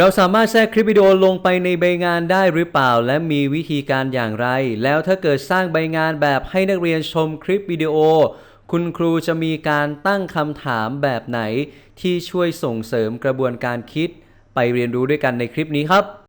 เราสามารถแทรกคลิปวิดีโอลงไปในใบงานได้หรือเปล่า และมีวิธีการอย่างไร แล้วถ้าเกิดสร้างใบงานแบบให้นักเรียนชมคลิปวิดีโอ คุณครูจะมีการตั้งคำถามแบบไหน ที่ช่วยส่งเสริมกระบวนการคิด ไปเรียนรู้ด้วยกันในคลิปนี้ครับ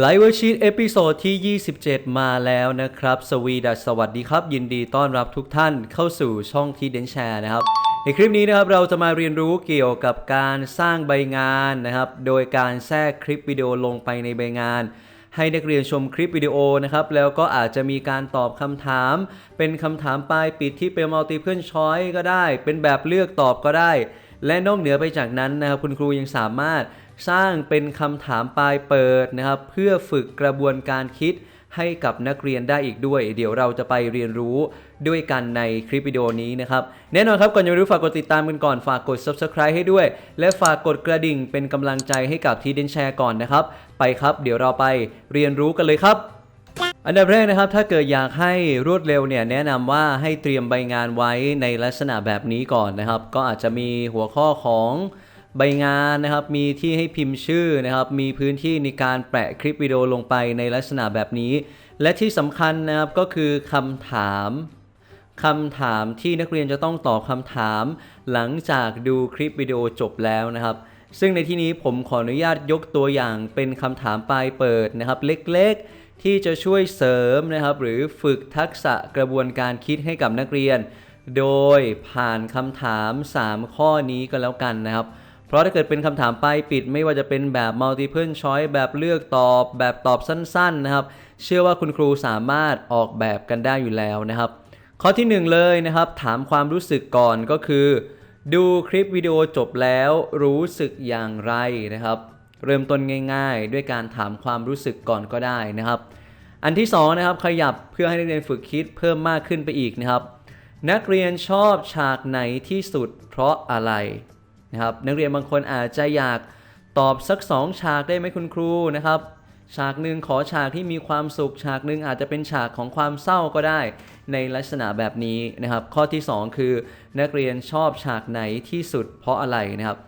ไลฟ์เวอร์ชีตเอพิโซดที่ 27 มาแล้วนะครับ สวีดัสสวัสดีครับ ยินดีต้อนรับทุกท่านเข้าสู่ช่องทีเดนแชร์นะครับ ในคลิปนี้นะครับเราจะมาเรียนรู้เกี่ยวกับการสร้างใบงานนะครับ โดยการแทรกคลิปวิดีโอลงไปในใบงาน ให้นักเรียนชมคลิปวิดีโอนะครับ แล้วก็อาจจะมีการตอบคำถาม เป็นคำถามปลายปิดที่เป็น multiple choice ก็ได้ เป็นแบบเลือกตอบก็ได้ และนอกเหนือไปจากนั้นนะครับคุณครูยังสามารถ สร้างเป็นคำถามปลายเปิดนะครับ เพื่อฝึกกระบวนการคิดให้กับนักเรียนได้อีกด้วย เดี๋ยวเราจะไปเรียนรู้ด้วยกันในคลิปวิดีโอนี้นะครับ แน่นอนครับก่อนจะไปรู้ฝากกดติดตามกันก่อนฝากกด subscribe ให้ด้วย และฝากกดกระดิ่งเป็นกำลังใจให้กับทีเดนแชร์ก่อนนะครับ ไปครับ เดี๋ยวเราไปเรียนรู้กันเลยครับอันดับแรกนะครับถ้าเกิดอยากให้รวดเร็วเนี่ยแนะนำว่าให้เตรียมใบงานไว้ในลักษณะแบบนี้ก่อนนะครับ ก็อาจจะมีหัวข้อของ ใบงานนะครับ มีที่ให้พิมพ์ชื่อนะครับ มีพื้นที่ในการแปะคลิปวิดีโอลงไปในลักษณะแบบนี้ และที่สำคัญนะครับก็คือคำถามคำถามที่นักเรียนจะต้องตอบคำถาม หลังจากดูคลิปวิดีโอจบแล้วนะครับ ซึ่งในที่นี้ผมขออนุญาตยกตัวอย่างเป็นคำถามปลายเปิดนะครับ เล็กๆ ที่จะช่วยเสริมนะครับ หรือฝึกทักษะกระบวนการคิดให้กับนักเรียน โดยผ่านคำถาม 3 ข้อนี้ก็แล้วกันนะครับ เพราะถ้าเกิดเป็นคำถามปลายปิดไม่ว่าจะเป็นแบบ multiple choice แบบเลือกตอบแบบตอบสั้นๆนะครับ เชื่อว่าคุณครูสามารถออกแบบกันได้อยู่แล้วนะครับ ข้อที่หนึ่งเลยนะครับ ถามความรู้สึกก่อนก็คือ ดูคลิปวิดีโอจบแล้วรู้สึกอย่างไรนะครับ เริ่มต้นง่าย ๆ ด้วยการถามความรู้สึกก่อนก็ได้นะครับ อันที่สองนะครับขยับเพื่อให้นักเรียนฝึกคิดเพิ่มมากขึ้นไปอีกนะครับ นักเรียนชอบฉากไหนที่สุดเพราะอะไร นะครับนักเรียนบางคนอาจจะอยากตอบสักสองฉากได้ไหมคุณครูนะครับ ฉากหนึ่งขอฉากที่มีความสุข ฉากหนึ่งอาจจะเป็นฉากของความเศร้าก็ได้ในลักษณะแบบนี้นะครับ ข้อที่ 2 คือนักเรียนชอบฉากไหนที่สุดเพราะอะไรนะครับ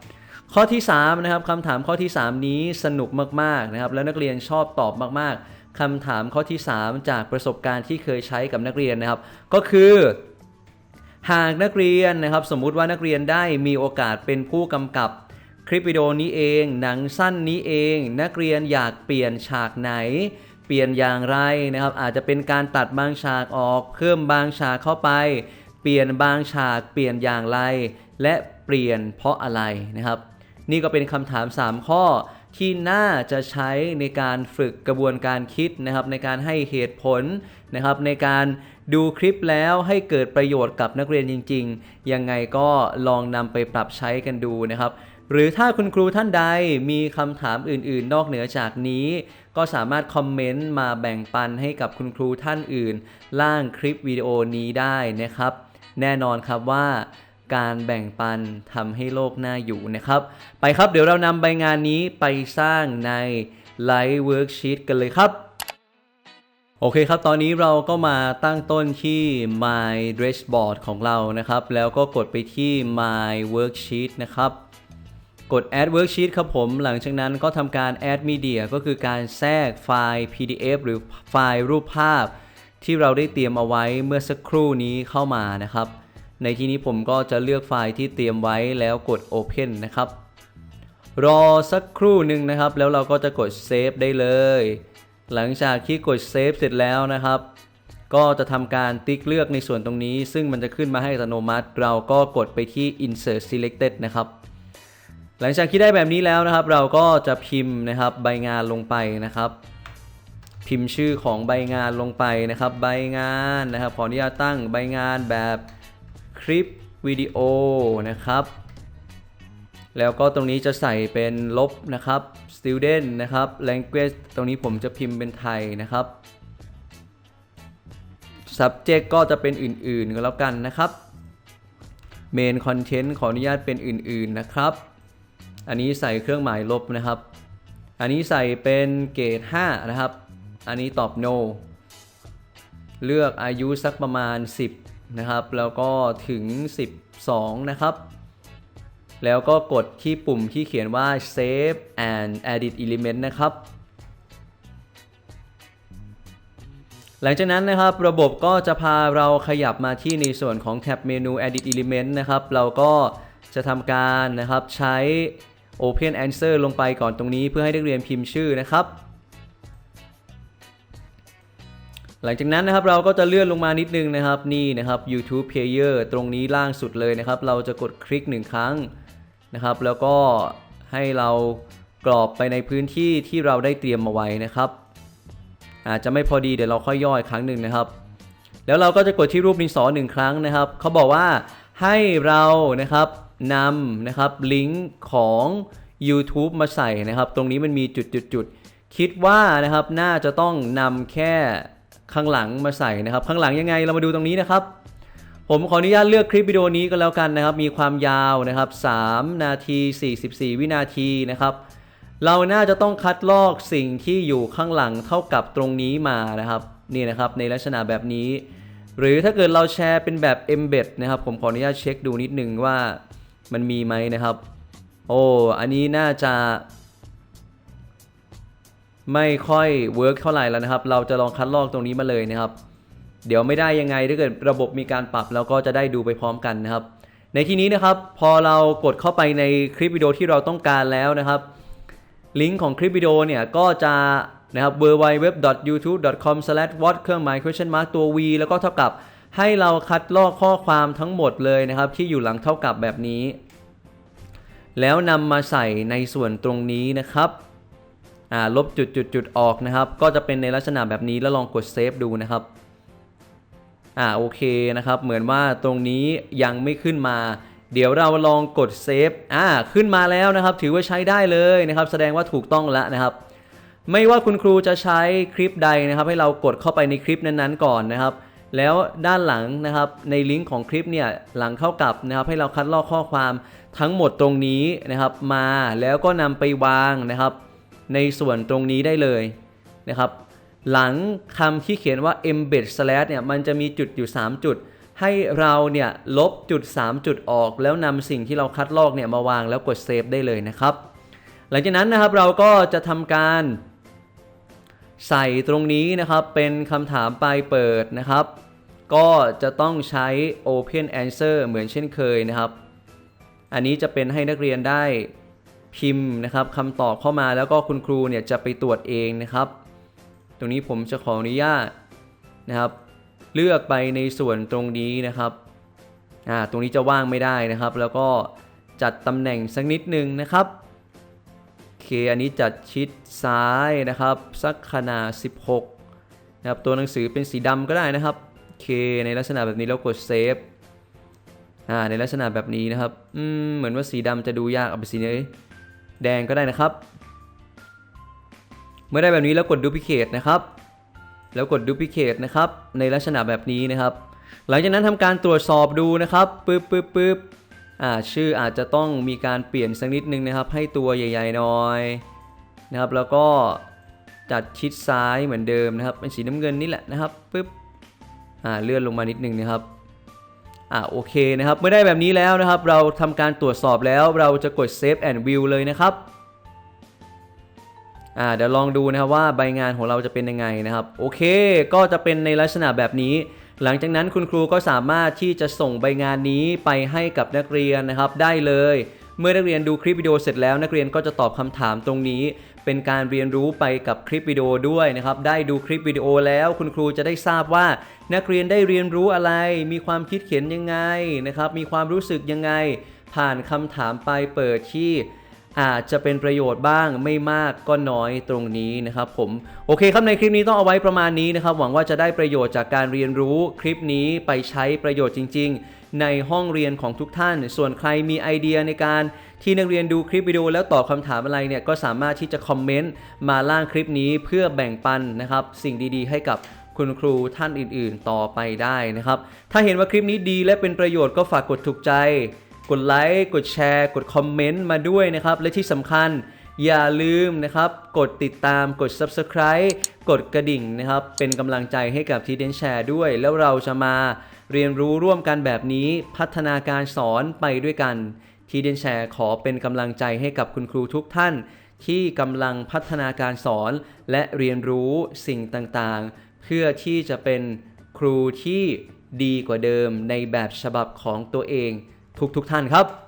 ข้อที่3นะครับคำถามข้อที่ 3 นี้สนุกมากๆนะครับ แล้วนักเรียนชอบตอบมากๆคำถามข้อที่ 3 จากประสบการณ์ที่เคยใช้กับนักเรียนนะครับ ก็คือ หากนักเรียนนะครับสมมุติว่านักเรียนได้มีโอกาสเป็นผู้กำกับคลิปวิดีโอนี้เอง หนังสั้นนี้เอง นักเรียนอยากเปลี่ยนฉากไหน เปลี่ยนอย่างไรนะครับ อาจจะเป็นการตัดบางฉากออกเพิ่มบางฉากเข้าไป เปลี่ยนบางฉากเปลี่ยนอย่างไร และเปลี่ยนเพราะอะไรนะครับ นี่ก็เป็นคำถาม 3 ข้อที่น่าจะใช้ในการฝึกกระบวนการคิดนะครับ ในการให้เหตุผลนะครับในการ ดูคลิปแล้วให้เกิดประโยชน์กับนักเรียนจริง ๆ ยังไงก็ลองนำไปปรับใช้กันดูนะครับ หรือถ้าคุณครูท่านใดมีคำถามอื่น ๆ นอกเหนือจากนี้ ก็สามารถคอมเมนต์มาแบ่งปันให้กับคุณครูท่านอื่น ล่างคลิปวิดีโอนี้ได้นะครับ แน่นอนครับว่าการแบ่งปันทำให้โลกน่าอยู่นะครับ ไปครับเดี๋ยวเรานำใบงานนี้ไปสร้างใน Live Worksheet กันเลยครับ โอเคครับ ตอนนี้เราก็มาตั้งต้นที่ My Dressboard ของเรานะครับ แล้วก็กดไปที่ My Worksheet นะครับ กด add worksheet ครับผม หลังจากนั้นก็ทำการ add media ก็คือการแทรกไฟล์ PDF หรือไฟล์รูปภาพ ที่เราได้เตรียมเอาไว้เมื่อสักครู่นี้เข้ามานะครับ ในที่นี้ผมก็จะเลือกไฟล์ที่เตรียมไว้แล้วกด open นะครับ รอสักครู่หนึ่งนะครับ แล้วเราก็จะกด save ได้เลย หลังจากที่กด save เสร็จแล้วนะครับ ก็จะทำการติ๊กเลือกในส่วนตรงนี้ ซึ่งมันจะขึ้นมาให้อัตโนมัติ เราก็กดไปที่ insert selected นะครับ หลังจากที่ได้แบบนี้แล้วนะครับ เราก็จะพิมพ์นะครับใบงานลงไปนะครับ พิมพ์ชื่อของใบงานลงไปนะครับ ใบงานนะครับขออนุญาตตั้งใบงานแบบคลิปวิดีโอนะครับ แล้วก็ตรงนี้จะใส่เป็นลบนะครับ student นะครับ language ตรงนี้ผมจะพิมพ์เป็นไทยนะครับ subject ก็จะเป็นอื่นๆก็แล้วกันนะครับ main content ขออนุญาตเป็นอื่นๆนะครับ อันนี้ใส่เครื่องหมายลบนะครับ อันนี้ใส่เป็นเกรด5นะครับ อันนี้ตอบ no เลือกอายุสักประมาณ 10 นะครับ แล้วก็ถึง 12 นะครับ แล้วก็กดที่ปุ่มที่เขียนว่า save and edit element นะครับ หลังจากนั้นนะครับระบบก็จะพาเราขยับมาที่ในส่วนของแท็บเมนู edit element นะครับ เราก็จะทำการนะครับใช้ open answer ลงไปก่อนตรงนี้เพื่อให้นักเรียนพิมพ์ชื่อนะครับหลังจากนั้นนะครับเราก็จะเลื่อนลงมานิดนึงนะครับนี่นะครับ YouTube Player ตรงนี้ล่างสุดเลยนะครับ เราจะกดคลิกหนึ่งครั้ง นะครับ แล้วก็ให้เรากรอบไปในพื้นที่ที่เราได้เตรียมมาไว้นะครับ อาจจะไม่พอดีเดี๋ยวเราค่อยย่ออีกครั้งหนึ่งนะครับ แล้วเราก็จะกดที่รูปดินสอหนึ่งครั้งนะครับเขาบอกว่าให้เรานะครับนำนะครับลิงก์ของ YouTube มาใส่นะครับ ตรงนี้มันมีจุดจุดจุดๆคิดว่านะครับน่าจะต้องนำแค่ข้างหลังมาใส่นะครับ ข้างหลังยังไงเรามาดูตรงนี้นะครับ ผมขออนุญาตเลือกคลิปวิดีโอนี้ก็แล้วกันนะครับ มีความยาวนะครับ 3 นาที 44 วินาทีนะครับ เราน่าจะต้องคัดลอกสิ่งที่อยู่ข้างหลังเท่ากับตรงนี้มานะครับ นี่นะครับในลักษณะแบบนี้ หรือถ้าเกิดเราแชร์เป็นแบบ embed นะครับ ผมขออนุญาตเช็คดูนิดนึงว่ามันมีไหมนะครับ โอ้อันนี้น่าจะไม่ค่อยเวิร์กเท่าไหร่แล้วนะครับ เราจะลองคัดลอกตรงนี้มาเลยนะครับ เดี๋ยวไม่ได้ยังไงถ้าเกิดระบบมีการปรับเราก็จะได้ดูไปพร้อมกันนะครับ ในที่นี้นะครับพอเรากดเข้าไปในคลิปวิดีโอที่เราต้องการแล้วนะครับ ลิงก์ของคลิปวิดีโอเนี่ยก็จะนะครับ www.youtube.com/what เครื่องหมาย question mark ตัว v แล้วก็เท่ากับให้เราคัดลอกข้อความทั้งหมดเลยนะครับ ที่อยู่หลังเท่ากับแบบนี้ แล้วนำมาใส่ในส่วนตรงนี้นะครับลบจุดจุดจุดออกนะครับ ก็จะเป็นในลักษณะแบบนี้แล้วลองกดเซฟดูนะครับ อ่าโอเคนะครับ เหมือนว่าตรงนี้ยังไม่ขึ้นมา เดี๋ยวเราลองกดเซฟอ่าขึ้นมาแล้วนะครับ ถือว่าใช้ได้เลยนะครับ แสดงว่าถูกต้องแล้วนะครับ ไม่ว่าคุณครูจะใช้คลิปใดนะครับ ให้เรากดเข้าไปในคลิปนั้นๆก่อนนะครับ แล้วด้านหลังนะครับในลิงก์ของคลิปเนี่ยหลังเท่ากับนะครับ ให้เราคัดลอกข้อความทั้งหมดตรงนี้นะครับ มาแล้วก็นำไปวางนะครับ ในส่วนตรงนี้ได้เลยนะครับ หลังคำที่เขียนว่า embed slash เนี่ยมันจะมีจุดอยู่ 3 จุด ให้เราเนี่ยลบจุด 3 จุดออก แล้วนำสิ่งที่เราคัดลอกเนี่ยมาวางแล้วกดเซฟได้เลยนะครับ หลังจากนั้นนะครับเราก็จะทำการ ใส่ตรงนี้นะครับเป็นคำถามปลายเปิดนะครับ ก็จะต้องใช้ Open Answer เหมือนเช่นเคยนะครับ อันนี้จะเป็นให้นักเรียนได้พิมพ์นะครับคำตอบเข้ามาแล้วก็คุณครูเนี่ยจะไปตรวจเองนะครับ ตรงนี้ผมจะขออนุญาตนะครับ เลือกไปในส่วนตรงนี้นะครับอ่าตรงนี้จะว่างไม่ได้นะครับ แล้วก็จัดตำแหน่งสักนิดนึงนะครับโอเคอันนี้จัดชิดซ้ายนะครับ สักขนาด 16นะครับตัวหนังสือเป็นสีดำก็ได้นะครับโอเคในลักษณะแบบนี้แล้วกดเซฟอ่าในลักษณะแบบนี้นะครับอืมเหมือนว่าสีดำจะดูยากเอาไปสีนี้แดงก็ได้นะครับ เมื่อได้แบบนี้แล้วกด duplicate นะครับ แล้วกด duplicate นะครับ ในลักษณะแบบนี้นะครับ หลังจากนั้นทำการตรวจสอบดูนะครับปึ๊บปึ๊บปึ๊บอ่าชื่ออาจจะต้องมีการเปลี่ยนสักนิดนึงนะครับ ให้ตัวใหญ่ๆหน่อยนะครับ แล้วก็จัดชิดซ้ายเหมือนเดิมนะครับ เป็นสีน้ำเงินนี่แหละนะครับปึ๊บอ่าเลื่อนลงมานิดนึงนะครับอ่าโอเคนะครับ เมื่อได้แบบนี้แล้วนะครับ เราทำการตรวจสอบแล้วเราจะกด save and view เลยนะครับ อ่าเดี๋ยวลองดูนะครับว่าใบงานของเราจะเป็นยังไงนะครับ โอเค ก็จะเป็นในลักษณะแบบนี้ หลังจากนั้นคุณครูก็สามารถที่จะส่งใบงานนี้ไปให้กับนักเรียนนะครับได้เลย เมื่อนักเรียนดูคลิปวิดีโอเสร็จแล้ว นักเรียนก็จะตอบคำถามตรงนี้ เป็นการเรียนรู้ไปกับคลิปวิดีโอด้วยนะครับ ได้ดูคลิปวิดีโอแล้ว คุณครูจะได้ทราบว่า นักเรียนได้เรียนรู้อะไร มีความคิดเห็นยังไงนะครับ มีความรู้สึกยังไง ผ่านคำถามไปเปิดที่ อาจจะเป็นประโยชน์บ้างไม่มากก็น้อยตรงนี้นะครับผมโอเคครับในคลิปนี้ต้องเอาไว้ประมาณนี้นะครับ หวังว่าจะได้ประโยชน์จากการเรียนรู้คลิปนี้ไปใช้ประโยชน์จริง ๆ ในห้องเรียนของทุกท่าน ส่วนใครมีไอเดียในการที่นักเรียนดูคลิปวิดีโอแล้วตอบคำถามอะไรเนี่ยก็สามารถที่จะคอมเมนต์มาล่างคลิปนี้เพื่อแบ่งปันนะครับ สิ่งดีๆ ให้กับคุณครูท่านอื่น ๆ ต่อไปได้นะครับ ถ้าเห็นว่าคลิปนี้ดีและเป็นประโยชน์ก็ฝากกดถูกใจ กดไลค์กดแชร์ กดคอมเมนต์มาด้วยนะครับ และที่สำคัญอย่าลืมนะครับ กดติดตามกด Subscribe กดกระดิ่งนะครับ เป็นกำลังใจให้กับทีเดนแชร์ด้วย แล้วเราจะมาเรียนรู้ร่วมกันแบบนี้พัฒนาการสอนไปด้วยกันทีเดนแชร์ขอเป็นกำลังใจให้กับคุณครูทุกท่าน ที่กำลังพัฒนาการสอนและเรียนรู้สิ่งต่างๆ เพื่อที่จะเป็นครูที่ดีกว่าเดิมในแบบฉบับของตัวเอง ทุกๆท่านครับ